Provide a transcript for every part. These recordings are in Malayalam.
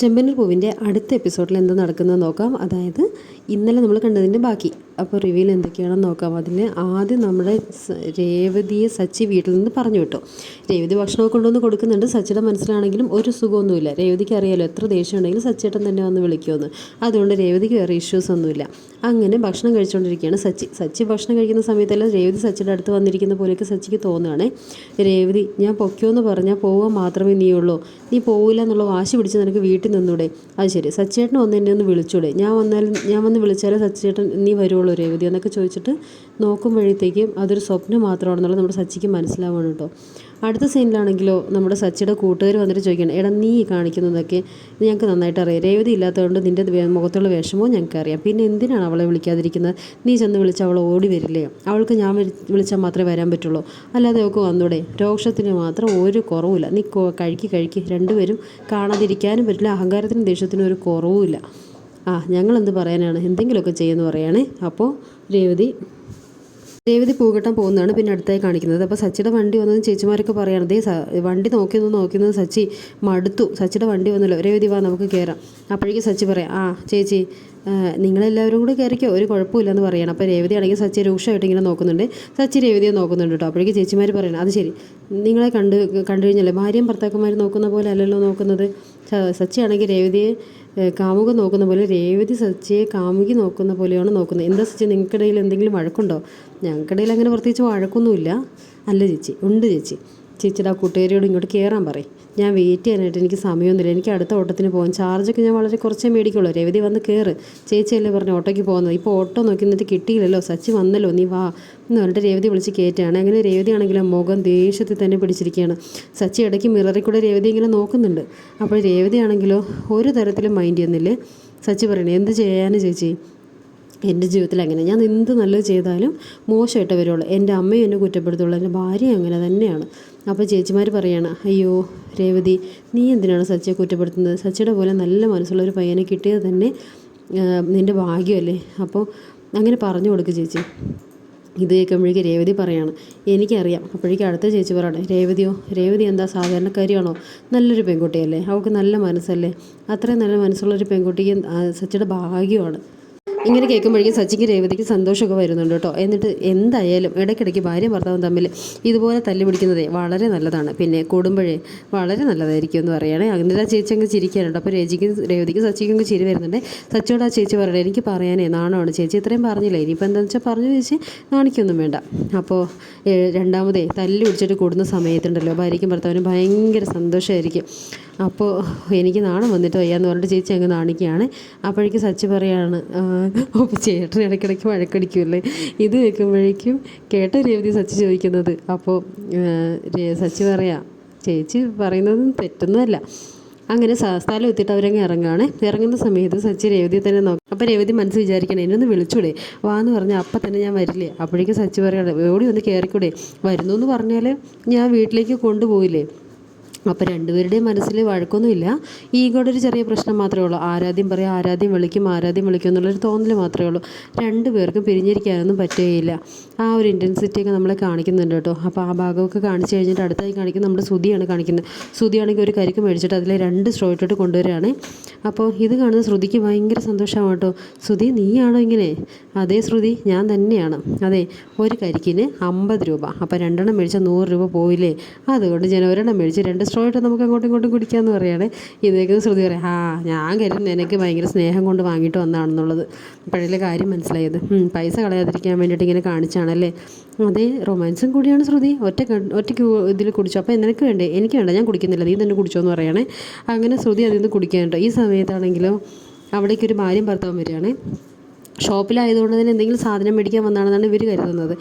ചെമ്പനൂർ പൂവിന്റെ അടുത്ത എപ്പിസോഡിൽ എന്താ നടക്കുന്നത് നോക്കാം. അതായത് ഇന്നലെ നമ്മൾ കണ്ടതിന്റെ ബാക്കി. അപ്പോൾ റിവ്യൂൽ എന്തൊക്കെയാണെന്ന് നോക്കാം. അതിന് ആദ്യം നമ്മുടെ രേവതിയെ സച്ചി വീട്ടിൽ നിന്ന് പറഞ്ഞു വിട്ടു. രേവതി ഭക്ഷണമൊക്കെ കൊണ്ടുവന്ന് കൊടുക്കുന്നുണ്ട്. സച്ചിയുടെ മനസ്സിലാണെങ്കിലും ഒരു സുഖമൊന്നുമില്ല. രേവതിക്ക് അറിയാലോ എത്ര ദേഷ്യം ഉണ്ടെങ്കിലും സച്ചിയേട്ടൻ തന്നെ വന്ന് വിളിക്കുമെന്ന്. അതുകൊണ്ട് രേവതിക്ക് വേറെ ഇഷ്യൂസ് ഒന്നുമില്ല. അങ്ങനെ ഭക്ഷണം കഴിച്ചുകൊണ്ടിരിക്കുകയാണ് സച്ചി. സച്ചി ഭക്ഷണം കഴിക്കുന്ന സമയത്തെല്ലാം രേവതി സച്ചിയുടെ അടുത്ത് വന്നിരിക്കുന്ന പോലെയൊക്കെ സച്ചിക്ക് തോന്നുകയാണേ. രേവതി ഞാൻ പൊയ്ക്കോന്ന് പറഞ്ഞാൽ പോവാൻ മാത്രമേ നീ ഉള്ളൂ നീ പോവില്ല എന്നുള്ള വാശി പിടിച്ച് നിനക്ക് വീട്ടിൽ നിന്നൂടെ. അത് ശരി. സച്ചിയേട്ടൻ വന്ന് എന്നെ ഒന്ന് വിളിച്ചൂടെ. ഞാൻ വന്നാലും ഞാൻ വന്ന് വിളിച്ചാലേ സച്ചിയേട്ടൻ നീ വരുള്ളൂ രേവതി എന്നൊക്കെ ചോദിച്ചിട്ട് നോക്കുമ്പോഴത്തേക്കും അതൊരു സ്വപ്നം മാത്രമാണെന്നുള്ളത് നമ്മുടെ സച്ചിക്ക് മനസ്സിലാവണം കേട്ടോ. അടുത്ത സീനിലാണെങ്കിലോ നമ്മുടെ സച്ചിയുടെ കൂട്ടുകാർ വന്നിട്ട് ചോദിക്കണം എടാ നീ കാണിക്കുന്നതൊക്കെ ഞങ്ങൾക്ക് നന്നായിട്ട് അറിയാം. രേവതി ഇല്ലാത്തതുകൊണ്ട് നിന്റെ മുഖത്തുള്ള വിഷമവും ഞങ്ങൾക്ക് അറിയാം. പിന്നെ എന്തിനാണ് അവളെ വിളിക്കാതിരിക്കുന്നത്? നീ ചെന്ന് വിളിച്ചാൽ അവളെ ഓടി വരില്ലേ? അവൾക്ക് ഞാൻ വിളിച്ചാൽ മാത്രമേ വരാൻ പറ്റുള്ളൂ. അല്ലാതെ ഒക്കെ വന്നൂടെ? രോക്ഷത്തിന് മാത്രം ഒരു കുറവുമില്ല. നീ കഴിക്ക് കഴിക്ക് രണ്ടുപേരും കാണാതിരിക്കാനും പറ്റില്ല. അഹങ്കാരത്തിനും ദേഷ്യത്തിനും ഒരു കുറവുമില്ല. ആ ഞങ്ങളെന്ത് പറയാനാണ്? എന്തെങ്കിലുമൊക്കെ ചെയ്യുമെന്ന് പറയുകയാണേ അപ്പോൾ രേവതി രേവതി പൂകെട്ടാൻ പോകുന്നതാണ് പിന്നെ അടുത്തായി കാണിക്കുന്നത്. അപ്പോൾ സച്ചിയുടെ വണ്ടി വന്നതും ചേച്ചിമാരൊക്കെ പറയാണ് ദേ വണ്ടി നോക്കിയെന്ന് നോക്കുന്നത് സച്ചി മടുത്തു. സച്ചിയുടെ വണ്ടി വന്നല്ലോ. രേവതി വാ നമുക്ക് കയറാം അപ്പോഴേക്കും സച്ചി പറയാം ആ ചേച്ചി നിങ്ങളെല്ലാവരും കൂടി കയറിക്കോ ഒരു കുഴപ്പമില്ലെന്ന് പറയണം. അപ്പോൾ രേവതി ആണെങ്കിൽ സച്ചി രൂക്ഷമായിട്ട് ഇങ്ങനെ നോക്കുന്നുണ്ട്. സച്ചി രേവതിയെ നോക്കുന്നുണ്ട് കേട്ടോ. അപ്പോഴേക്കും ചേച്ചിമാർ പറയണം അത് ശരി. നിങ്ങളെ കണ്ട് കണ്ടു കഴിഞ്ഞല്ലേ? ഭാര്യയും ഭർത്താക്കന്മാരും നോക്കുന്ന പോലെ അല്ലല്ലോ നോക്കുന്നത്? സച്ചി ആണെങ്കിൽ രേവതിയെ കാമുക നോക്കുന്ന പോലെ രേവതി സച്ചിയെ കാമുകി നോക്കുന്ന പോലെയാണ് നോക്കുന്നത്. എന്താ സച്ചി നിങ്ങൾക്കിടയിൽ എന്തെങ്കിലും വഴക്കുണ്ടോ? ഞങ്ങൾക്കിടയിൽ അങ്ങനെ പ്രത്യേകിച്ച് വഴക്കൊന്നുമില്ല. അല്ല ചേച്ചി ഉണ്ട് ചേച്ചി. ചേച്ചിയുടെ ആ കൂട്ടുകാരിയോട് ഇങ്ങോട്ട് കയറാൻ പറയും. ഞാൻ വെയിറ്റ് ചെയ്യാനായിട്ട് എനിക്ക് സമയമൊന്നുമില്ല എനിക്ക് അടുത്ത ഓട്ടത്തിന് പോകാം ചാർജൊക്കെ ഞാൻ വളരെ കുറച്ചേ മേടിക്കുള്ളൂ. രവതി വന്ന് കയറ് ചേച്ചിയല്ലേ പറഞ്ഞു ഓട്ടോയ്ക്ക് പോകുന്നത്. ഇപ്പോൾ ഓട്ടോ നോക്കി നിന്നിട്ട് കിട്ടിയില്ലല്ലോ. സച്ചി വന്നല്ലോ. നീ വാ. എന്ന് പറഞ്ഞിട്ട് രവതി വിളിച്ച് കയറ്റുകയാണ് അങ്ങനെ രവതി ആണെങ്കിലും മുഖം ദേഷ്യത്തിൽ തന്നെ പിടിച്ചിരിക്കുകയാണ്. സച്ചി ഇടയ്ക്ക് മിററിൽ കൂടെ രവതി ഇങ്ങനെ നോക്കുന്നുണ്ട്. അപ്പോൾ രവതി ആണെങ്കിലോ ഒരു തരത്തിലും മൈൻഡ് ചെയ്യുന്നില്ലേ? സച്ചി പറയണേ എന്ത് ചെയ്യാനും ചേച്ചി? എന്റെ ജീവിതത്തിൽ അങ്ങനെ. ഞാൻ എന്ത് നല്ലത് ചെയ്താലും മോശമായിട്ട് വരുള്ളൂ. എന്റെ അമ്മയും എന്നെ കുറ്റപ്പെടുത്തുള്ളൂ. എന്റെ ഭാര്യ അങ്ങനെ തന്നെയാണ്. അപ്പോൾ ചേച്ചിമാർ പറയാണ് അയ്യോ രേവതി നീ എന്തിനാണ് സച്ചിയെ കുറ്റപ്പെടുത്തുന്നത്? സച്ചിയുടെ പോലെ നല്ല മനസ്സുള്ള ഒരു പയ്യനെ കിട്ടിയത് തന്നെ നിന്റെ ഭാഗ്യമല്ലേ? അപ്പോൾ അങ്ങനെ പറഞ്ഞു കൊടുക്കുക ചേച്ചി. ഇത് കേൾക്കുമ്പോഴേക്ക് രേവതി പറയാണ് എനിക്കറിയാം. അപ്പോഴേക്കും അടുത്ത ചേച്ചി പറയണേ രേവതിയോ രേവതി എന്താ സാധാരണക്കാരിയാണോ? നല്ലൊരു പെൺകുട്ടിയല്ലേ. അവൾക്ക് നല്ല മനസ്സല്ലേ. അത്രയും നല്ല മനസ്സുള്ളൊരു പെൺകുട്ടിക്ക് സച്ചിയുടെ ഭാഗ്യമാണ്. ഇങ്ങനെ കേൾക്കുമ്പോഴേക്കും സച്ചിക്ക് രേവതിക്ക് സന്തോഷമൊക്കെ വരുന്നുണ്ട് കേട്ടോ. എന്നിട്ട് എന്തായാലും ഇടയ്ക്കിടയ്ക്ക് ഭാര്യയും ഭർത്താവും തമ്മിൽ ഇതുപോലെ തല്ലി പിടിക്കുന്നതേ വളരെ നല്ലതാണ്. പിന്നെ കൂടുമ്പോഴേ വളരെ നല്ലതായിരിക്കും എന്ന് പറയുകയാണെ. അങ്ങനെ ആ ചേച്ചി അങ്ങ് ചിരിക്കാനുണ്ട് അപ്പോൾ രേജിക്കും രേവതിക്കും സച്ചിക്കും അങ്ങ് ചിരി വരുന്നുണ്ട്. സച്ചിയോട് ആ ചേച്ചി പറയണേ എനിക്ക് പറയാനേ നാണമാണ് ചേച്ചി. ഇത്രയും പറഞ്ഞില്ല? ഇനിയിപ്പോൾ എന്താണെന്ന് വെച്ചാൽ പറഞ്ഞു ചേച്ചി കാണിക്കൊന്നും വേണ്ട. അപ്പോൾ രണ്ടാമതേ തല്ലി പിടിച്ചിട്ട് കൂടുന്ന സമയത്തുണ്ടല്ലോ. ഭാര്യയ്ക്കും ഭർത്താവിനും ഭയങ്കര സന്തോഷമായിരിക്കും. അപ്പോൾ എനിക്ക് നാണം വന്നിട്ട് വയ്യാന്ന് പറഞ്ഞിട്ട് ചേച്ചി അങ്ങ് നാണിക്കുകയാണ്. അപ്പോഴേക്കും സച്ചി പറയാണ് "ആ, അപ്പോൾ ചേട്ടൻ ഇടയ്ക്കിടയ്ക്ക് വഴക്കടിക്കുമല്ലേ ഇത് വെക്കുമ്പോഴേക്കും കേട്ട രേവതി സച്ചി ചോദിക്കുന്നത്. അപ്പോൾ സച്ചി പറയാം ചേച്ചി പറയുന്നത് തെറ്റൊന്നുമല്ല. അങ്ങനെ സ്ഥലം എത്തിയിട്ട് അവരങ്ങ് ഇറങ്ങുകയാണ്. ഇറങ്ങുന്ന സമയത്ത് സച്ചി രേവതി തന്നെ നോക്കും. അപ്പോൾ രേവതി മനസ്സ് വിചാരിക്കണം എന്നൊന്ന് വിളിച്ചൂടെ? വാന്ന് പറഞ്ഞാൽ അപ്പം തന്നെ ഞാൻ വരില്ലേ? അപ്പോഴേക്കും സച്ചി പറയണം ഓടി ഒന്ന് കയറിക്കൂടെ വരുന്നു എന്ന് പറഞ്ഞാൽ ഞാൻ വീട്ടിലേക്ക് കൊണ്ടുപോയില്ലേ അപ്പോൾ രണ്ടുപേരുടെയും മനസ്സിൽ വഴക്കൊന്നുമില്ല. ഈഗോയുടെ ഒരു ചെറിയ പ്രശ്നം മാത്രമേ ഉള്ളൂ. ആരാധ്യം പറയാം ആരാധ്യം വിളിക്കും ആരാധ്യം വിളിക്കും എന്നുള്ളൊരു തോന്നൽ മാത്രമേ ഉള്ളൂ. രണ്ട് പേർക്കും പിരിഞ്ഞിരിക്കാനൊന്നും പറ്റുകയില്ല. ആ ഒരു ഇന്റൻസിറ്റിയൊക്കെ നമ്മളെ കാണിക്കുന്നുണ്ട് കേട്ടോ. അപ്പോൾ ആ ഭാഗമൊക്കെ കാണിച്ചു കഴിഞ്ഞിട്ട് അടുത്തായി കാണിക്കുന്നത് നമ്മുടെ ശ്രുതിയാണ് കാണിക്കുന്നത്. ശ്രുതിയാണെങ്കിൽ ഒരു കരിക്ക് മേടിച്ചിട്ട് അതിലെ രണ്ട് സ്ട്രോ ഇട്ടിട്ട് കൊണ്ടുവരികയാണ്. അപ്പോൾ ഇത് കാണുന്ന ശ്രുതിക്ക് ഭയങ്കര സന്തോഷമാണ് കേട്ടോ. ശ്രുതി നീയാണോ ഇങ്ങനെ? അതേ ശ്രുതി ഞാൻ തന്നെയാണ്. അതെ ഒരു കരിക്കിന് അമ്പത് രൂപ. അപ്പോൾ രണ്ടെണ്ണം മേടിച്ചാൽ നൂറ് രൂപ പോയില്ലേ? അതുകൊണ്ട് ഞാൻ ഒരെണ്ണം മേടിച്ച് രണ്ട് സ്ട്രോ ഇട്ട് നമുക്ക് അങ്ങോട്ടും ഇങ്ങോട്ടും കുടിക്കാമെന്ന് പറയുകയാണ്. ഇതേക്ക് ശ്രുതി പറയാം ആ ഞാൻ കരുതുന്നു എനിക്ക് ഭയങ്കര സ്നേഹം കൊണ്ട് വാങ്ങിയിട്ട് വന്നതാണെന്നുള്ളത്. അപ്പോഴല്ലേ കാര്യം മനസ്സിലായത്. പൈസ കളയാതിരിക്കാൻ വേണ്ടിയിട്ട് ഇങ്ങനെ കാണിച്ചാണല്ലേ? അതേ റൊമാൻസും കൂടിയാണ് ശ്രുതി. ഒറ്റ ഒറ്റ ഇതിൽ കുടിച്ചു. അപ്പോൾ നിനക്ക് വേണ്ടേ? എനിക്ക് വേണ്ട ഞാൻ കുടിക്കുന്നില്ല. നീ തന്നെ കുടിച്ചോ എന്ന് പറയണേ അങ്ങനെ ശ്രുതി അതിൽ നിന്ന് കുടിക്കാനുണ്ടോ ഈ സമയത്താണെങ്കിലും അവിടേക്ക് ഒരു ഭാര്യയും ഭർത്താവും വരികയാണേ. ഷോപ്പിലായതുകൊണ്ട് തന്നെ എന്തെങ്കിലും സാധനം മേടിക്കാൻ വന്നതാണെന്നാണ് ഇവർ കരുതുന്നത്.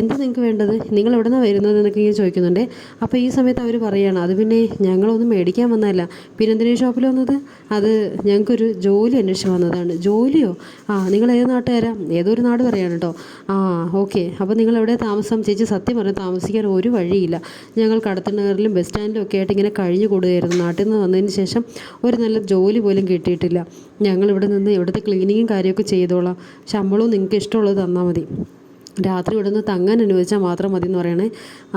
എന്ത് നിങ്ങൾക്ക് വേണ്ടത്? നിങ്ങൾ എവിടെ നിന്നാണ് വരുന്നത് എന്നൊക്കെ ഇങ്ങനെ ചോദിക്കുന്നുണ്ട്. അപ്പോൾ ഈ സമയത്ത് അവർ പറയുകയാണ് അത് പിന്നെ ഞങ്ങളൊന്നും മേടിക്കാൻ വന്നതല്ല. പിന്നെ എന്തിനാ ഷോപ്പിൽ വന്നത്? അത് ഞങ്ങൾക്കൊരു ജോലി അന്വേഷിച്ച് വന്നതാണ്. ജോലിയോ? ആ നിങ്ങൾ ഏത് നാട്ടുകാരാ? ഏതൊരു നാട് പറയാണ് കേട്ടോ ആ ഓക്കെ. അപ്പോൾ നിങ്ങൾ എവിടെ താമസം ചേച്ചി സത്യം പറഞ്ഞാൽ താമസിക്കാൻ ഒരു വഴിയില്ല. ഞങ്ങൾ കടത്തണ്ണറിലും ബസ് സ്റ്റാൻഡിലും ഒക്കെ ആയിട്ട് ഇങ്ങനെ കഴിഞ്ഞു കൂടുകയായിരുന്നു നാട്ടിൽ നിന്ന് വന്നതിന് ശേഷം ഒരു നല്ല ജോലി പോലും കിട്ടിയിട്ടില്ല. ഞങ്ങൾ ഇവിടെ നിന്ന് ഇവിടുത്തെ ക്ലീനിങ്ങും കാര്യമൊക്കെ ചെയ്തോളാം. ശമ്പളവും നിങ്ങൾക്ക് ഇഷ്ടമുള്ളത് തന്നാൽ മതി. രാത്രി ഇവിടുന്ന് തങ്ങാൻ അനുവദിച്ചാൽ മാത്രം മതി എന്ന് പറയണേ.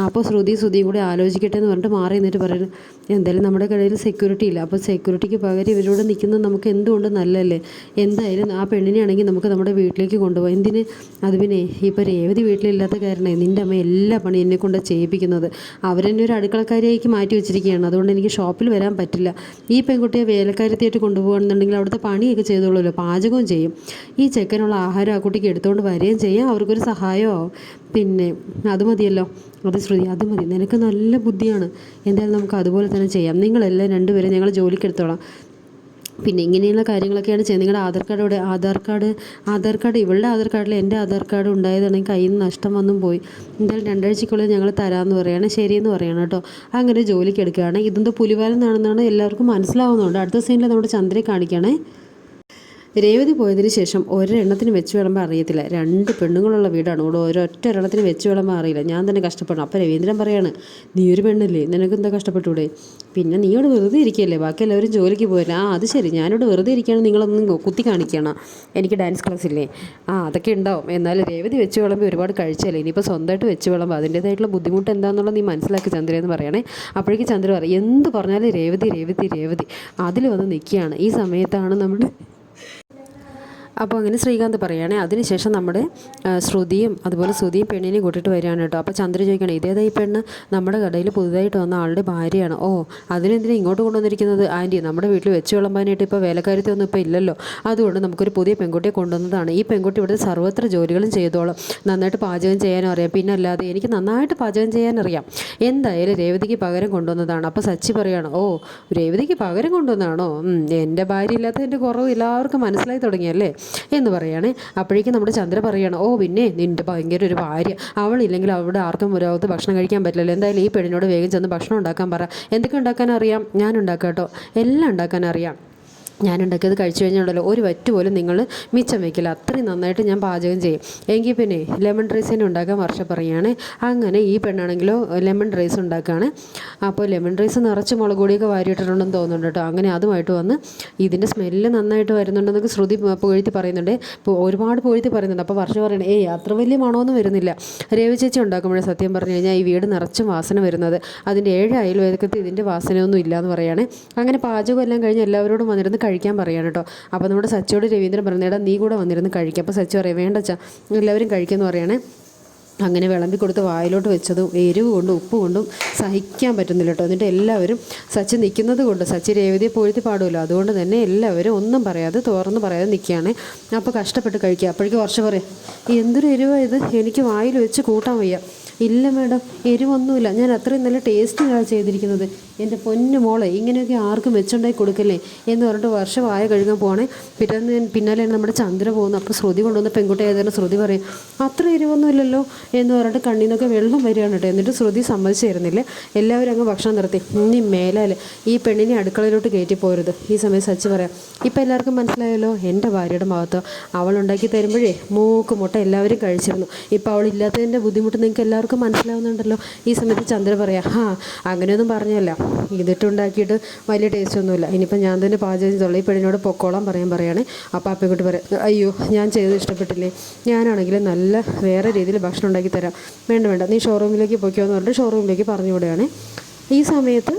അപ്പോൾ ശ്രുതി ശ്രുതിയും കൂടി ആലോചിക്കട്ടെ എന്ന് പറഞ്ഞിട്ട് മാറി നിന്നിട്ട് പറയുന്നത് എന്തായാലും നമ്മുടെ കടയിൽ സെക്യൂരിറ്റി ഇല്ല. അപ്പോൾ സെക്യൂരിറ്റിക്ക് പകരം ഇവരോട് നിൽക്കുന്നത് നമുക്ക് എന്തുകൊണ്ട് നല്ലല്ലേ എന്തായാലും ആ പെണ്ണിനെയാണെങ്കിൽ നമുക്ക് നമ്മുടെ വീട്ടിലേക്ക് കൊണ്ടുപോകാം. എന്തിന്? അത് പിന്നെ ഇപ്പോൾ രേവതി വീട്ടിലില്ലാത്ത കാരണമേ നിന്റെ അമ്മ എല്ലാ പണി എന്നെ കൊണ്ട് ചെയ്യിപ്പിക്കുന്നത്. അവരെന്നെ ഒരു അടുക്കളക്കാരിയാക്കി മാറ്റി വെച്ചിരിക്കുകയാണ്. അതുകൊണ്ട് എനിക്ക് ഷോപ്പിൽ വരാൻ പറ്റില്ല. ഈ പെൺകുട്ടിയെ വേലക്കാരത്തിയായിട്ട് കൊണ്ടുപോകണമെന്നുണ്ടെങ്കിൽ അവിടുത്തെ പണിയൊക്കെ ചെയ്തോളൂല്ലോ പാചകവും ചെയ്യും. ഈ ചെക്കനുള്ള ആഹാരം ആ കുട്ടിക്ക് എടുത്തുകൊണ്ട് വരികയും ചെയ്യാം. അവർക്കൊരു സഹായമോ പിന്നെ അത് മതിയല്ലോ. അത് ശ്രുതി അത് മതി. നിനക്ക് നല്ല ബുദ്ധിയാണ്. എന്തായാലും നമുക്ക് അതുപോലെ തന്നെ ചെയ്യാം. നിങ്ങളെല്ലാം രണ്ടുപേരും ഞങ്ങൾ ജോലിക്കെടുത്തോളാം പിന്നെ ഇങ്ങനെയുള്ള കാര്യങ്ങളൊക്കെയാണ് ചെയ്യുന്നത്. നിങ്ങളുടെ ആധാർ കാർഡ് ഇവിടെ ആധാർ കാർഡ് ആധാർ കാർഡ് ഇവളുടെ ആധാർ കാർഡിൽ എന്റെ ആധാർ കാർഡ് ഉണ്ടായതാണെങ്കിൽ കയ്യിൽ നിന്ന് നഷ്ടം വന്നും പോയി. എന്തായാലും രണ്ടാഴ്ചക്കുള്ളിൽ ഞങ്ങൾ തരാമെന്ന് പറയുകയാണ് ശരിയെന്ന് പറയണം കേട്ടോ. അങ്ങനെ ജോലിക്ക് എടുക്കുകയാണ്. പുലിവാലം എന്നാണെന്നാണ് എല്ലാവർക്കും മനസ്സിലാവുന്നുണ്ട്. അടുത്ത സീനിൽ നമ്മുടെ ചന്ദ്രയെ കാണിക്കുകയാണേ. രേവതി പോയതിന് ശേഷം ഒരെണ്ണത്തിന് വെച്ച് വിളമ്പാൻ അറിയത്തില്ല. രണ്ട് പെണ്ണുങ്ങളുള്ള വീടാണ്. ഇവിടെ ഒരൊറ്റ ഒരെണ്ണത്തിന് വെച്ച് വിളമ്പാൻ അറിയില്ല. ഞാൻ തന്നെ കഷ്ടപ്പെടണം അപ്പം രവീന്ദ്രൻ പറയാണ് നീ ഒരു പെണ്ണല്ലേ? നിനക്ക് എന്താ കഷ്ടപ്പെട്ടൂടെ പിന്നെ നീ ഇവിടെ വെറുതെ ഇരിക്കുകയല്ലേ ബാക്കി എല്ലാവരും ജോലിക്ക് പോയില്ല? ആ അത് ശരി. ഞാനിവിടെ വെറുതെ ഇരിക്കുകയാണ്. നിങ്ങളൊന്ന് കുത്തി കാണിക്കണം. എനിക്ക് ഡാൻസ് ക്ലാസ് ഇല്ലേ? ആ അതൊക്കെ ഉണ്ടാവും. എന്നാലും രേവതി വെച്ച് വിളമ്പി ഒരുപാട് കഴിച്ചല്ലേ? ഇനിയിപ്പോൾ സ്വന്തമായിട്ട് വെച്ച് വിളമ്പ്. അതിന്റേതായിട്ടുള്ള ബുദ്ധിമുട്ട് എന്താണെന്നുള്ളത് നീ മനസ്സിലാക്കി ചന്ദ്ര എന്ന് പറയണേ. അപ്പോഴേക്കും ചന്ദ്ര പറയും എന്ത് പറഞ്ഞാലും രേവതി രേവതി രേവതി. അതിൽ വന്ന് നിൽക്കുകയാണ്. ഈ സമയത്താണ് നമ്മുടെ അപ്പോൾ അങ്ങനെ ശ്രീകാന്ത് പറയുകയാണെ അതിനുശേഷം നമ്മുടെ ശ്രുതിയും അതുപോലെ ശ്രുതിയും പെണ്ണിനെയും കൂട്ടിയിട്ട് വരികയാണ് കേട്ടോ. അപ്പോൾ ചന്ദ്ര ചോദിക്കണം ഇതേതാ ഈ പെണ്ണ്? നമ്മുടെ കടയിൽ പുതുതായിട്ട് വന്ന ആളുടെ ഭാര്യയാണ്. ഓ അതിനെന്തിനാ ഇങ്ങോട്ട് കൊണ്ടുവന്നിരിക്കുന്നത്? ആന്റി നമ്മുടെ വീട്ടിൽ വെച്ച് വിളമ്പാനായിട്ട് ഇപ്പോൾ വേലക്കാരത്തി ഒന്നും ഇപ്പോൾ ഇല്ലല്ലോ. അതുകൊണ്ട് നമുക്കൊരു പുതിയ പെൺകുട്ടിയെ കൊണ്ടുവന്നതാണ്. ഈ പെൺകുട്ടി ഇവിടെ സർവത്ര ജോലികളും ചെയ്തോളും. നന്നായിട്ട് പാചകം ചെയ്യാനും അറിയാം. പിന്നെ അല്ലാതെ എനിക്ക് നന്നായിട്ട് പാചകം ചെയ്യാനറിയാം. എന്തായാലും രേവതിക്ക് പകരം കൊണ്ടുവന്നതാണ്. അപ്പോൾ സച്ചി പറയുകയാണ് ഓ രേവതിക്ക് പകരം കൊണ്ടുവന്നതാണോ? എന്റെ ഭാര്യ ഇല്ലാത്തതിന്റെ കുറവ് എല്ലാവർക്കും മനസ്സിലായി തുടങ്ങിയല്ലേ? എന്ന് പറയുകയാണേ അപ്പോഴേക്കും നമ്മുടെ ചന്ദ്ര പറയുകയാണ് ഓ പിന്നെ നിന്റെ ഭയങ്കര ഒരു ഭാര്യ. അവളില്ലെങ്കിൽ അവിടെ ആർക്കും ഒരാൾക്ക് ഭക്ഷണം കഴിക്കാൻ പറ്റില്ലല്ലോ. എന്തായാലും ഈ പെണ്ണിനോട് വേഗം ചെന്ന് ഭക്ഷണം ഉണ്ടാക്കാൻ പറ. എന്തൊക്കെ ഉണ്ടാക്കാൻ അറിയാം? ഞാൻ ഉണ്ടാക്കാം കേട്ടോ. എല്ലാം ഉണ്ടാക്കാൻ അറിയാം. ഞാൻ ഉണ്ടാക്കിയത് കഴിച്ചു കഴിഞ്ഞുണ്ടല്ലോ ഒരു വറ്റ് പോലും നിങ്ങൾ മിച്ചം വയ്ക്കില്ല അത്രയും നന്നായിട്ട് ഞാൻ പാചകം ചെയ്യും. എങ്കിൽ പിന്നെ ലെമൺ റൈസ് തന്നെ ഉണ്ടാക്കാൻ വർഷ പറയുകയാണ് അങ്ങനെ ഈ പെണ്ണാണെങ്കിലോ ലെമൺ റൈസ് ഉണ്ടാക്കുകയാണ് അപ്പോൾ ലെമൺ റൈസ് നിറച്ച് മുളക് പൊടിയൊക്കെ വാരിയിട്ടിട്ടുണ്ടെന്ന് തോന്നുന്നുണ്ട് കേട്ടോ. അങ്ങനെ അതുമായിട്ട് വന്ന് ഇതിന്റെ സ്മെല്ല് നന്നായിട്ട് വരുന്നുണ്ടെന്നൊക്കെ ശ്രുതി പുകഴ്ത്തി പറയുന്നുണ്ട്. ഇപ്പോൾ ഒരുപാട് പുകഴ്ത്തി പറയുന്നുണ്ട്. അപ്പോൾ വർഷ പറയണേ ഏയ് അത്ര വലിയ മണമൊന്നും വരുന്നില്ല. രവി ചേച്ചി ഉണ്ടാക്കുമ്പോഴേ സത്യം പറഞ്ഞു കഴിഞ്ഞാൽ ഈ വീട് നിറച്ചും വാസന വരുന്നത്. അതിന്റെ ഏഴ് അയൽവേദക്കത്ത് ഇതിന്റെ വാസനയൊന്നും ഇല്ല എന്ന് പറയുകയാണ് അങ്ങനെ പാചകം എല്ലാം കഴിഞ്ഞ് എല്ലാവരോടും വന്നിരുന്ന് കഴിക്കാൻ പറയാണ് കേട്ടോ അപ്പോൾ നമ്മുടെ സച്ചിയോട് രവീന്ദ്രൻ പറഞ്ഞേടാ നീ കൂടെ വന്നിരുന്ന് കഴിക്കുക അപ്പോൾ സച്ചി പറയാം വേണ്ട ചാ എല്ലാവരും കഴിക്കുമെന്ന് പറയണേ. അങ്ങനെ വിളമ്പി കൊടുത്ത് വായിലോട്ട് വെച്ചതും എരിവ് കൊണ്ടും ഉപ്പ് കൊണ്ടും സഹിക്കാൻ പറ്റുന്നില്ല കേട്ടോ എന്നിട്ട് എല്ലാവരും സച്ചി നിൽക്കുന്നത് കൊണ്ട് സച്ചി രേവതിയെ പൊഴുത്തി പാടുമല്ലോ. അതുകൊണ്ട് തന്നെ എല്ലാവരും ഒന്നും പറയാതെ തുറന്ന് പറയാതെ നിൽക്കുകയാണ് അപ്പോൾ കഷ്ടപ്പെട്ട് കഴിക്കുക അപ്പോഴേക്കും കുറച്ച് പറയാം എന്തൊരു എരിവാണ് ഇത്? എനിക്ക് വായിൽ വെച്ച് കൂട്ടാൻ വയ്യ. ഇല്ല മാഡം എരിവൊന്നുമില്ല. ഞാൻ അത്രയും നല്ല ടേസ്റ്റിലാണ് ചെയ്തിരിക്കുന്നത്. എന്റെ പൊന്നു മോളെ ഇങ്ങനെയൊക്കെ ആർക്കും വെച്ചുണ്ടായി കൊടുക്കല്ലേ എന്ന് പറഞ്ഞിട്ട് വർഷം ആയ കഴുകാൻ പോകണേ പിറ്റേന്ന് പിന്നാലെയാണ് നമ്മുടെ ചന്ദ്ര പോകുന്നത് അപ്പോൾ ശ്രുതി കൊണ്ടുവന്ന പെൺകുട്ടി ഏതായാലും ശ്രുതി പറയും അത്ര എരിവൊന്നുമില്ലല്ലോ എന്ന് പറഞ്ഞിട്ട് കണ്ണിൽ നിന്നൊക്കെ വെള്ളം വരികയാണ് കേട്ടോ. എന്നിട്ട് ശ്രുതി സമ്മതിച്ചു തരുന്നില്ല. എല്ലാവരും അങ്ങ് ഭക്ഷണം നിർത്തി. ഇനി മേലാൽ ഈ പെണ്ണിനെ അടുക്കളയിലോട്ട് കയറ്റി പോരുത്. ഈ സമയം സച്ചി പറയാം ഇപ്പം എല്ലാവർക്കും മനസ്സിലായല്ലോ? എന്റെ ഭാര്യയുടെ ഭാഗത്തോ അവൾ ഉണ്ടാക്കി തരുമ്പോഴേ മൂക്ക് മുട്ട എല്ലാവരും കഴിച്ചിരുന്നു. ഇപ്പം അവൾ ഇല്ലാത്തതിന്റെ ബുദ്ധിമുട്ട് നിങ്ങൾക്ക് എല്ലാവർക്കും മനസ്സിലാവുന്നുണ്ടല്ലോ. ഈ സമയത്ത് ചന്ദ്ര പറയാം ഹാ അങ്ങനെയൊന്നും പറഞ്ഞല്ല. ഇതിട്ടുണ്ടാക്കിയിട്ട് വലിയ ടേസ്റ്റ് ഒന്നുമില്ല. ഇനിയിപ്പോൾ ഞാൻ തന്നെ പാചകം ചെയ്തോളാം. ഈ പെണ്ണിനോട് പൊക്കോളാൻ പറയാൻ പറയുകയാണ് അപ്പോൾ അപ്പക്കുട്ടി പറയാം അയ്യോ ഞാൻ ചെയ്ത് ഇഷ്ടപ്പെട്ടില്ലേ? ഞാനാണെങ്കിൽ നല്ല വേറെ രീതിയിൽ ഭക്ഷണം ഉണ്ടാക്കി തരാം. വേണ്ട വേണ്ട. നീ ഷോറൂമിലേക്ക് പൊയ്ക്കോ എന്ന് പറഞ്ഞിട്ട് ഷോറൂമിലേക്ക് പറഞ്ഞു ഈ സമയത്ത്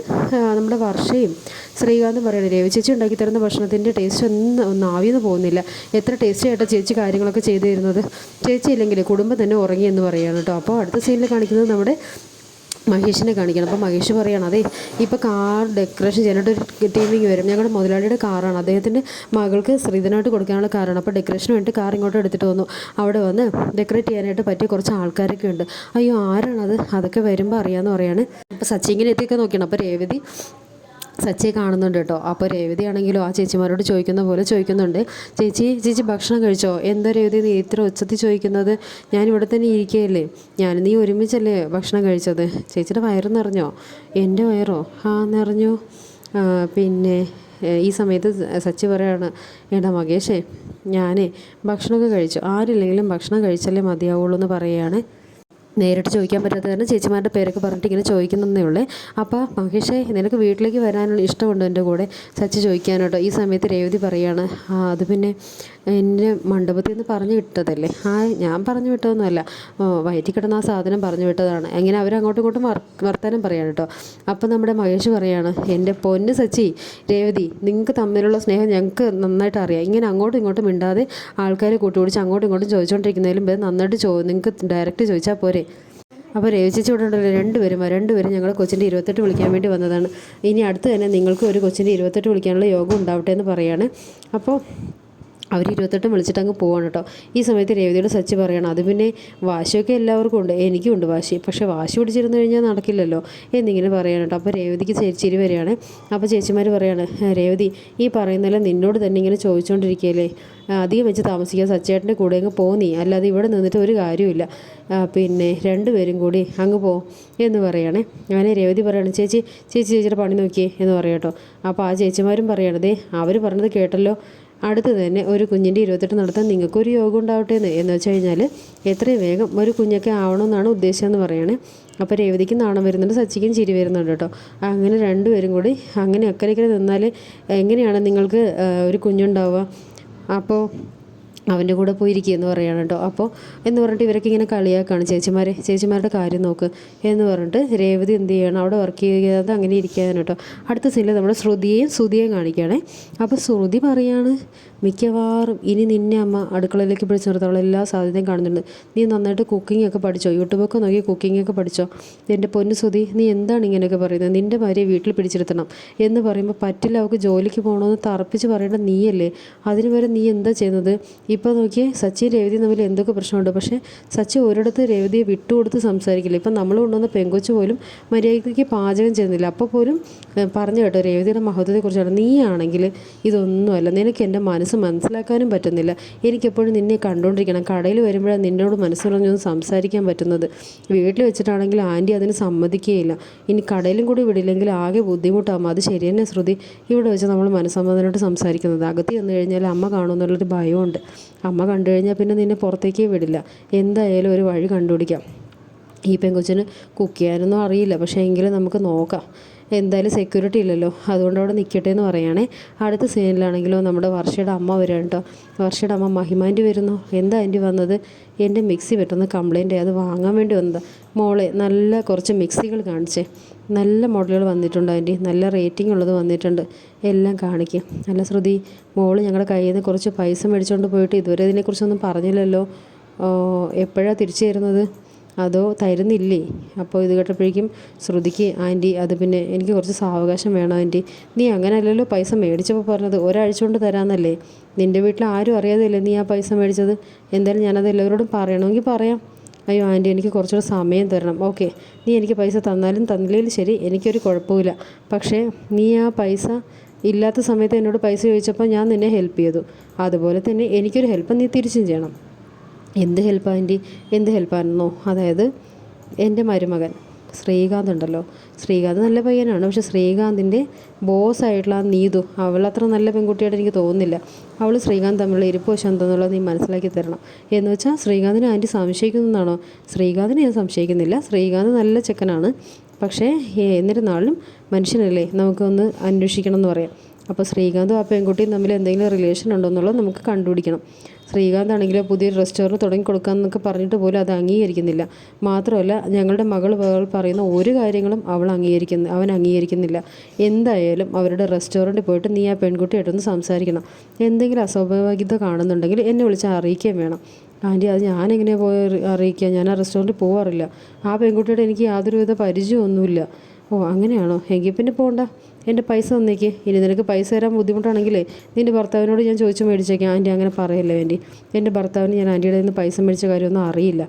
നമ്മുടെ വർഷയും ശ്രീകാന്ത് പറയുന്നത് രവി ചേച്ചി ഉണ്ടാക്കി തരുന്ന ഭക്ഷണത്തിന്റെ ടേസ്റ്റ് ഒന്നും ഒന്നും ആവിയെന്ന് പോകുന്നില്ല. എത്ര ടേസ്റ്റി ആയിട്ടാണ് ചേച്ചി കാര്യങ്ങളൊക്കെ ചെയ്തു തരുന്നത് ചേച്ചി ഇല്ലെങ്കിൽ കുടുംബം തന്നെ ഉറങ്ങി എന്ന് പറയുകയാണ് കേട്ടോ. അപ്പോൾ അടുത്ത സീനിൽ കാണിക്കുന്നത് നമ്മുടെ മഹേഷിനെ കാണിക്കണം. അപ്പോൾ മഹേഷ് പറയണം അതെ ഇപ്പോൾ കാർ ഡെക്കറേഷൻ ചെയ്യാനായിട്ട് ഒരു ടീമിങ് വരും. ഞങ്ങളുടെ മുതലാളിയുടെ കാറാണ് അദ്ദേഹത്തിന്റെ മകൾക്ക് ശ്രീധനായിട്ട് കൊടുക്കാനുള്ള കാറാണ് അപ്പോൾ ഡെക്കറേഷന് വേണ്ടി കാർ ഇങ്ങോട്ട് എടുത്തിട്ട് വന്നു. അവിടെ വന്ന് ഡെക്കറേറ്റ് ചെയ്യാനായിട്ട് പറ്റിയ കുറച്ച് ആൾക്കാരൊക്കെ ഉണ്ട്. അയ്യോ ആരാണത്? അതൊക്കെ വരുമ്പോൾ അറിയാമെന്ന് പറയാണ്. അപ്പോൾ സച്ചിങ്ങനെ എത്തിയൊക്കെ നോക്കിയാണ്. അപ്പോൾ രേവതി സച്ചിയെ കാണുന്നുണ്ട് കേട്ടോ. അപ്പോൾ രേവതി ആ ചേച്ചിമാരോട് ചോദിക്കുന്ന പോലെ ചോദിക്കുന്നുണ്ട്. ചേച്ചി ചേച്ചി ഭക്ഷണം കഴിച്ചോ? എന്താ രേവതി നീ ഇത്ര ഉച്ചത്തിൽ ചോദിക്കുന്നത്? ഞാൻ ഇവിടെ തന്നെ ഇരിക്കുകയല്ലേ. ഞാൻ നീ ഒരുമിച്ചല്ലേ ഭക്ഷണം കഴിച്ചത്? ചേച്ചിയുടെ വയറ് നിറഞ്ഞോ? എന്റെ വയറോ? ആ നിറഞ്ഞു. പിന്നെ ഈ സമയത്ത് സച്ചി പറയാണ് എടാ മകേഷേ ഞാനേ ഭക്ഷണമൊക്കെ കഴിച്ചു. ആരില്ലെങ്കിലും ഭക്ഷണം കഴിച്ചല്ലേ മതിയാവുള്ളൂ എന്ന് പറയുകയാണ് നേരിട്ട് ചോദിക്കാൻ പറ്റാത്ത കാരണം ചേച്ചിമാരുടെ പേരൊക്കെ പറഞ്ഞിട്ട് ഇങ്ങനെ ചോദിക്കുന്നതേ ഉള്ളേ. അപ്പോൾ മഹേഷേ നിനക്ക് വീട്ടിലേക്ക് വരാനുള്ള ഇഷ്ടമുണ്ടോ എന്റെ കൂടെ? സച്ചി ചോദിക്കാനോട്ടോ. ഈ സമയത്ത് രേവതി പറയാണ് അത് പിന്നെ എന്നെ മണ്ഡപത്തിൽ നിന്ന് പറഞ്ഞു വിട്ടതല്ലേ? ആ ഞാൻ പറഞ്ഞു വിട്ടതൊന്നുമല്ല. വയറ്റി കിടന്ന ആ സാധനം പറഞ്ഞു വിട്ടതാണ്. അങ്ങനെ അവർ അങ്ങോട്ടും ഇങ്ങോട്ടും വർ വർത്താനം പറയാണ് കേട്ടോ. അപ്പം നമ്മുടെ മഹേഷ് പറയാണ് എന്റെ പൊന്ന് സച്ചി രേവതി നിങ്ങൾക്ക് തമ്മിലുള്ള സ്നേഹം ഞങ്ങൾക്ക് നന്നായിട്ട് അറിയാം. ഇങ്ങനെ അങ്ങോട്ടും ഇങ്ങോട്ടും മിണ്ടാതെ ആൾക്കാരെ കൂട്ടുപിടിച്ച് അങ്ങോട്ടും ഇങ്ങോട്ടും ചോദിച്ചുകൊണ്ടിരിക്കുന്നതിലും നന്നായിട്ട് ചോ നിങ്ങൾക്ക് ഡയറക്റ്റ് ചോദിച്ചാൽ പോരെ? അപ്പോൾ രവിചേച്ചി ഇവിടെ ഉണ്ടല്ലോ. രണ്ടുപേരും രണ്ടുപേരും ഞങ്ങൾ കൊച്ചിന്റെ ഇരുപത്തെട്ട് വിളിക്കാൻ വേണ്ടി വന്നതാണ്. ഇനി അടുത്ത് തന്നെ നിങ്ങൾക്ക് ഒരു കൊച്ചിന്റെ ഇരുപത്തെട്ട് വിളിക്കാനുള്ള യോഗം ഉണ്ടാവട്ടെ എന്ന് പറയാണ്. അപ്പോൾ അവർ ഇരുപത്തെട്ടും വിളിച്ചിട്ട് അങ്ങ് പോവാണ് കേട്ടോ ഈ സമയത്ത് രേവതിയുടെ സച്ച് പറയണം അത് പിന്നെ വാശിയൊക്കെ എല്ലാവർക്കും ഉണ്ട്. എനിക്കും ഉണ്ട് വാശി. പക്ഷേ വാശി പിടിച്ചിരുന്നു കഴിഞ്ഞാൽ നടക്കില്ലല്ലോ. എന്നിങ്ങനെ പറയണം കേട്ടോ അപ്പോൾ രേവതിക്ക് ചേച്ചിരി ചിരി വരികയാണ്. അപ്പോൾ ചേച്ചിമാർ പറയാണ് രേവതി ഈ പറയുന്നതെല്ലാം നിന്നോട് തന്നെ ഇങ്ങനെ ചോദിച്ചുകൊണ്ടിരിക്കുകയല്ലേ അധികം വെച്ച് താമസിക്കാൻ സച്ചേട്ടന്റെ കൂടെ അങ്ങ് പോന്നീ അല്ലാതെ ഇവിടെ നിന്നിട്ട് ഒരു കാര്യമില്ല പിന്നെ രണ്ടുപേരും കൂടി അങ്ങ് പോ എന്ന് പറയണേ. അങ്ങനെ രേവതി പറയാണ് ചേച്ചി ചേച്ചി ചേച്ചിയുടെ പണി നോക്കിയേ എന്ന് പറയാം കേട്ടോ അപ്പോൾ ആ ചേച്ചിമാരും പറയണതേ അവർ പറഞ്ഞത് കേട്ടല്ലോ. അടുത്ത് തന്നെ ഒരു കുഞ്ഞിന്റെ ഇരുപത്തെട്ട് നടത്താൻ നിങ്ങൾക്കൊരു യോഗം ഉണ്ടാവട്ടെ എന്ന് എന്ന് വെച്ച് കഴിഞ്ഞാൽ എത്രയും വേഗം ഒരു കുഞ്ഞൊക്കെ ആവണമെന്നാണ് ഉദ്ദേശമെന്ന് പറയണേ അപ്പോൾ രേവതിക്ക് നാണം വരുന്നുണ്ട് സച്ചിക്കും ചിരി വരുന്നുണ്ട് കേട്ടോ. അങ്ങനെ രണ്ടുപേരും കൂടി അങ്ങനെ അക്കരയ്ക്കര നിന്നാൽ എങ്ങനെയാണ് നിങ്ങൾക്ക് ഒരു കുഞ്ഞുണ്ടാവുക? അപ്പോൾ അവന്റെ കൂടെ പോയിരിക്കുക എന്ന് പറയാണ് കേട്ടോ. അപ്പോൾ എന്ന് പറഞ്ഞിട്ട് ഇവരൊക്കെ ഇങ്ങനെ കളിയാക്കാണ്. ചേച്ചിമാരെ ചേച്ചിമാരുടെ കാര്യം നോക്ക് എന്ന് പറഞ്ഞിട്ട് രേവതി എന്ത് ചെയ്യണം? അവിടെ വർക്ക് ചെയ്യാതെ അങ്ങനെ ഇരിക്കാനാണ് കേട്ടോ. അടുത്ത സീനിൽ നമ്മുടെ ശ്രുതിയെയും ശ്രുതിയെയും കാണിക്കുകയാണേ. അപ്പോൾ ശ്രുതി പറയാണ് മിക്കവാറും ഇനി നിന്നെ അമ്മ അടുക്കളയിലേക്ക് പിടിച്ച് നിർത്താനുള്ള എല്ലാ സാധ്യതയും കാണുന്നുണ്ട്. നീ നന്നായിട്ട് കുക്കിംഗ് ഒക്കെ പഠിച്ചോ? യൂട്യൂബൊക്കെ നോക്കി കുക്കിംഗ് ഒക്കെ പഠിച്ചോ? എന്റെ പൊന്നു ശ്രുതി നീ എന്താണ് ഇങ്ങനെയൊക്കെ പറയുന്നത്? നിന്റെ ഭാര്യയെ വീട്ടിൽ പിടിച്ചിരുത്തണം എന്ന് പറയുമ്പോൾ പറ്റില്ല. അവൾക്ക് ജോലിക്ക് പോകണമെന്ന് തറപ്പിച്ച് പറയേണ്ട നീയല്ലേ? അതിന് വരെ നീ എന്താ ചെയ്യുന്നത്? ഇപ്പോൾ നോക്കിയേ സച്ചി രേവതി തമ്മിൽ എന്തൊക്കെ പ്രശ്നമുണ്ട്? പക്ഷേ സച്ചി ഒരിടത്ത് രേവതിയെ വിട്ടുകൊടുത്ത് സംസാരിക്കില്ല. ഇപ്പം നമ്മൾ കൊണ്ടുവന്ന പെങ്കൊച്ച് പോലും മര്യാദയ്ക്ക് പാചകം ചെയ്യുന്നില്ല. അപ്പോൾ പോലും പറഞ്ഞു കേട്ടോ രേവതിയുടെ മഹത്വത്തെക്കുറിച്ചാണ്. നീയാണെങ്കിൽ ഇതൊന്നുമല്ല. നിനക്ക് എന്റെ മനസ്സ് മനസ്സിലാക്കാനും പറ്റുന്നില്ല. എനിക്കെപ്പോഴും നിന്നെ കണ്ടുകൊണ്ടിരിക്കണം കടയിൽ വരുമ്പോഴാണ് നിന്നോട് മനസ്സ് പറഞ്ഞൊന്ന് സംസാരിക്കാൻ പറ്റുന്നത്. വീട്ടിൽ വെച്ചിട്ടാണെങ്കിൽ ആന്റി അതിന് സമ്മതിക്കുകയില്ല ഇനി കടയിലും കൂടി വിടില്ലെങ്കിൽ ആകെ ബുദ്ധിമുട്ടാകും. അത് ശരി തന്നെ ശ്രുതി. ഇവിടെ വെച്ച് നമ്മൾ മനസ്സമ്മതനോട് സംസാരിക്കുന്നത്. അകത്ത് ചെന്ന് കഴിഞ്ഞാൽ അമ്മ കാണുമെന്നുള്ളൊരു ഭയമുണ്ട്. അമ്മ കണ്ടു കഴിഞ്ഞാൽ പിന്നെ നിന്നെ പുറത്തേക്കേ വിടില്ല. എന്തായാലും ഒരു വഴി കണ്ടുപിടിക്കാം. ഈ പെങ്കൊച്ചിന് കുക്ക് ചെയ്യാനൊന്നും അറിയില്ല. പക്ഷേ എങ്കിലും നമുക്ക് നോക്കാം. എന്തായാലും സെക്യൂരിറ്റി ഇല്ലല്ലോ. അതുകൊണ്ട് അവിടെ നിൽക്കട്ടെ എന്ന് പറയുകയാണേ. അടുത്ത സീനിലാണെങ്കിലോ നമ്മുടെ വർഷയുടെ അമ്മ വരികയാണ് കേട്ടോ. വർഷയുടെ അമ്മ മഹിമാന്റെ വരുന്നു. എന്താ ആന്റി വന്നത്? എന്റെ മിക്സി പെട്ടെന്ന് കംപ്ലയിന്റ് അത് വാങ്ങാൻ വേണ്ടി വന്നതാണ് മോളെ നല്ല കുറച്ച് മിക്സികൾ കാണിച്ചേ. നല്ല മോഡലുകൾ വന്നിട്ടുണ്ട് ആന്റി. നല്ല റേറ്റിംഗ് ഉള്ളത് വന്നിട്ടുണ്ട്. എല്ലാം കാണിക്കും. നല്ല ശ്രുതി മോൾ ഞങ്ങളുടെ കയ്യിൽ നിന്ന് കുറച്ച് പൈസ മേടിച്ചുകൊണ്ട് പോയിട്ട് ഇതുവരെ ഇതിനെക്കുറിച്ചൊന്നും പറഞ്ഞില്ലല്ലോ. എപ്പോഴാണ് തിരിച്ചു തരുന്നത്? അതോ തരുന്നില്ലേ? അപ്പോൾ ഇത് കേട്ടപ്പോഴേക്കും ശ്രുതിക്ക് ആന്റി അത് പിന്നെ എനിക്ക് കുറച്ച് സാവകാശം വേണം ആന്റി. നീ അങ്ങനെയല്ലല്ലോ പൈസ മേടിച്ചപ്പോൾ പറഞ്ഞത്. ഒരാഴ്ച കൊണ്ട് തരാമെന്നല്ലേ നിന്റെ വീട്ടിൽ ആരും അറിയാതെയല്ലേ നീ ആ പൈസ മേടിച്ചത്? എന്തായാലും ഞാനത് എല്ലാവരോടും പറയണമെങ്കിൽ പറയാം. അയ്യോ ആന്റി എനിക്ക് കുറച്ചുകൂടെ സമയം തരണം. ഓക്കെ. നീ എനിക്ക് പൈസ തന്നാലും തന്നില്ലെങ്കിലും ശരി എനിക്കൊരു കുഴപ്പമില്ല പക്ഷേ നീ ആ പൈസ ഇല്ലാത്ത സമയത്ത് എന്നോട് പൈസ ചോദിച്ചപ്പോൾ ഞാൻ നിന്നെ ഹെൽപ്പ് ചെയ്തു. അതുപോലെ തന്നെ എനിക്കൊരു ഹെൽപ്പ് നീ തിരിച്ചും ചെയ്യണം. എന്ത് ഹെൽപ്പ് ആന്റി? എന്ത് ഹെൽപ്പാണെന്നോ അതായത് എന്റെ മരുമകൻ. ശ്രീകാന്ത് ഉണ്ടല്ലോ. ശ്രീകാന്ത് നല്ല പയ്യനാണ്. പക്ഷെ ശ്രീകാന്തിന്റെ ബോസായിട്ടുള്ള ആ നീതു അവളത്ര നല്ല പെൺകുട്ടിയായിട്ട് എനിക്ക് തോന്നുന്നില്ല. അവൾ ശ്രീകാന്ത് തമ്മിലുള്ള ഇരിപ്പ് വശം എന്താണെന്നുള്ളത് നീ മനസ്സിലാക്കി തരണം. എന്ന് വെച്ചാൽ ശ്രീകാന്തിനെ ആന്റി സംശയിക്കുന്നതാണോ? ശ്രീകാന്തിനെ ഞാൻ സംശയിക്കുന്നില്ല. ശ്രീകാന്ത് നല്ല ചെക്കനാണ്. പക്ഷേ എന്നിരുന്നാലും മനുഷ്യനല്ലേ? നമുക്കൊന്ന് അന്വേഷിക്കണം എന്ന് പറയാം. അപ്പോൾ ശ്രീകാന്തും ആ പെൺകുട്ടിയും തമ്മിൽ എന്തെങ്കിലും റിലേഷൻ ഉണ്ടോ എന്നുള്ളത് നമുക്ക് കണ്ടുപിടിക്കണം. ശ്രീകാന്ത് ആണെങ്കിൽ പുതിയൊരു റെസ്റ്റോറന്റ് തുടങ്ങി കൊടുക്കാമെന്നൊക്കെ പറഞ്ഞിട്ട് പോലും അത് അംഗീകരിക്കുന്നില്ല. മാത്രമല്ല ഞങ്ങളുടെ മകൾ പറയുന്ന ഒരു കാര്യങ്ങളും അവൾ അംഗീകരിക്കുന്നു അവൻ അംഗീകരിക്കുന്നില്ല. എന്തായാലും അവരുടെ റെസ്റ്റോറന്റിൽ പോയിട്ട് നീ ആ പെൺകുട്ടിയായിട്ടൊന്ന് സംസാരിക്കണം. എന്തെങ്കിലും അസ്വാഭാവികത കാണുന്നുണ്ടെങ്കിൽ എന്നെ വിളിച്ച് അറിയിക്കുകയും വേണം. ആന്റി അത് ഞാനെങ്ങനെ പോയി അറി- അറിയിക്കുക? ഞാൻ ആ റെസ്റ്റോറന്റിൽ പോകാറില്ല ആ പെൺകുട്ടിയുടെ എനിക്ക് യാതൊരുവിധ പരിചയമൊന്നുമില്ല. ഓ അങ്ങനെയാണോ? എങ്കിൽ പിന്നെ പോകണ്ട എന്റെ പൈസ തന്നേക്ക്. ഇനി നിനക്ക് പൈസ തരാൻ ബുദ്ധിമുട്ടാണെങ്കിലേ നിന്റെ ഭർത്താവിനോട് ഞാൻ ചോദിച്ചു മേടിച്ചേക്കാം. ആന്റി അങ്ങനെ പറയല്ലേ വേണ്ടി എന്റെ ഭർത്താവിന് ഞാൻ ആന്റിയുടെ നിന്ന് പൈസ മേടിച്ച കാര്യമൊന്നും അറിയില്ല.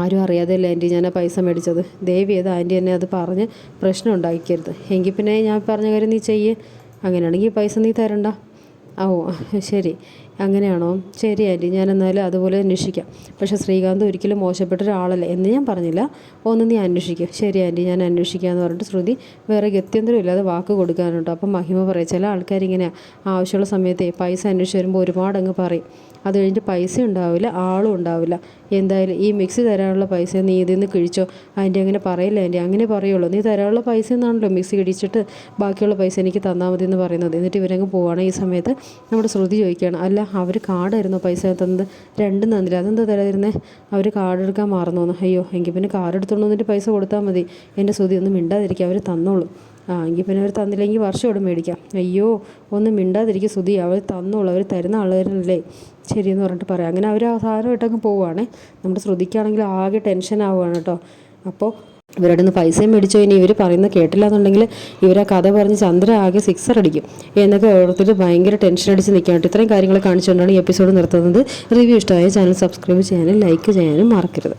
ആരും അറിയാതെയല്ലേ ആന്റി ഞാൻ ആ പൈസ മേടിച്ചത്? ദേവി ഏതാ ആന്റി എന്നെ അത് പറഞ്ഞ് പ്രശ്നം ഉണ്ടാക്കിക്കരുത്. എങ്കിൽ പിന്നെ ഞാൻ പറഞ്ഞ കാര്യം നീ ചെയ്യേ. അങ്ങനെയാണെങ്കിൽ പൈസ നീ തരണ്ട. ഓ ശരി. അങ്ങനെയാണോ? ശരി ആന്റി ഞാൻ എന്നാലും അതുപോലെ അന്വേഷിക്കാം. പക്ഷേ ശ്രീകാന്ത് ഒരിക്കലും മോശപ്പെട്ട ഒരാളല്ല എന്ന് ഞാൻ പറഞ്ഞില്ല. ഒന്ന് നീ അന്വേഷിക്കുക ശരി ആന്റി ഞാൻ അന്വേഷിക്കാമെന്ന് പറഞ്ഞിട്ട് ശ്രുതി വേറെ ഗത്യന്തരം ഇല്ലാതെ വാക്ക് കൊടുക്കാനുണ്ട് അപ്പം മഹിമ പറയും ചില ആൾക്കാരിങ്ങനെ ആവശ്യമുള്ള സമയത്തെ പൈസ അന്വേഷിച്ച് വരുമ്പോൾ ഒരുപാട് അങ്ങ് പറയും. അത് കഴിഞ്ഞിട്ട് പൈസ ഉണ്ടാവില്ല ആളും ഉണ്ടാവില്ല. എന്തായാലും ഈ മിക്സി തരാനുള്ള പൈസ നീ ഇതിൽ നിന്ന് കിഴിച്ചോ. അതിന്റെ അങ്ങനെ പറയില്ല ആന്റി. അങ്ങനെ പറയുള്ളൂ. നീ തരാനുള്ള പൈസ എന്നാണല്ലോ മിക്സി കിടിച്ചിട്ട് ബാക്കിയുള്ള പൈസ എനിക്ക് തന്നാൽ മതി എന്ന് പറയുന്നത്. എന്നിട്ട് ഇവരങ്ങ് പോവുകയാണ് ഈ സമയത്ത് നമ്മുടെ ശ്രുതി ചോദിക്കുകയാണ്. അല്ല അവർ കാർഡായിരുന്നു പൈസ തന്നത്. രണ്ടും തന്നില്ല. അതെന്താ തരാതിരുന്നേ? അവർ കാർഡ് എടുക്കാൻ മാറുന്നു അയ്യോ എങ്കിൽ പിന്നെ കാർഡ് എടുത്തോണ്ട് വന്നിട്ട് പൈസ കൊടുത്താൽ മതി. എന്റെ ശ്രുതി ഒന്നും മിണ്ടാതിരിക്കുക. അവർ തന്നോളും. ആ എങ്കിൽ പിന്നെ അവർ തന്നില്ലെങ്കിൽ വർഷം ഇവിടെ മേടിക്കാം. അയ്യോ ഒന്നും മിണ്ടാതിരിക്കും സുധി. അവർ തന്നോളൂ. അവർ തരുന്ന ആളുകാരല്ലേ ശരിയെന്ന് പറഞ്ഞിട്ട് പറയാം. അങ്ങനെ അവർ ആ സാധനമായിട്ടങ്ങ് പോവുകയാണേ. നമ്മുടെ ശ്രുതിക്കാണെങ്കിൽ ആകെ ടെൻഷൻ ആവുകയാണ് കേട്ടോ. അപ്പോൾ ഇവരുടെ നിന്ന് പൈസയും മേടിച്ചോ. ഇനി ഇവർ പറയുന്നത് കേട്ടില്ല എന്നുണ്ടെങ്കിൽ ഇവരാ കഥ പറഞ്ഞ് ചന്ദ്ര ആകെ സിക്സർ അടിക്കും. എന്നൊക്കെ ഓർത്തിട്ട് ഭയങ്കര ടെൻഷൻ അടിച്ച് നിൽക്കാൻ കേട്ടോ. ഇത്രയും കാര്യങ്ങൾ കാണിച്ചുകൊണ്ടാണ് ഈ എപ്പിസോഡ് നിർത്തുന്നത്. റിവ്യൂ ഇഷ്ടമായ ചാനൽ സബ്സ്ക്രൈബ് ചെയ്യാനും ലൈക്ക് ചെയ്യാനും മറക്കരുത്.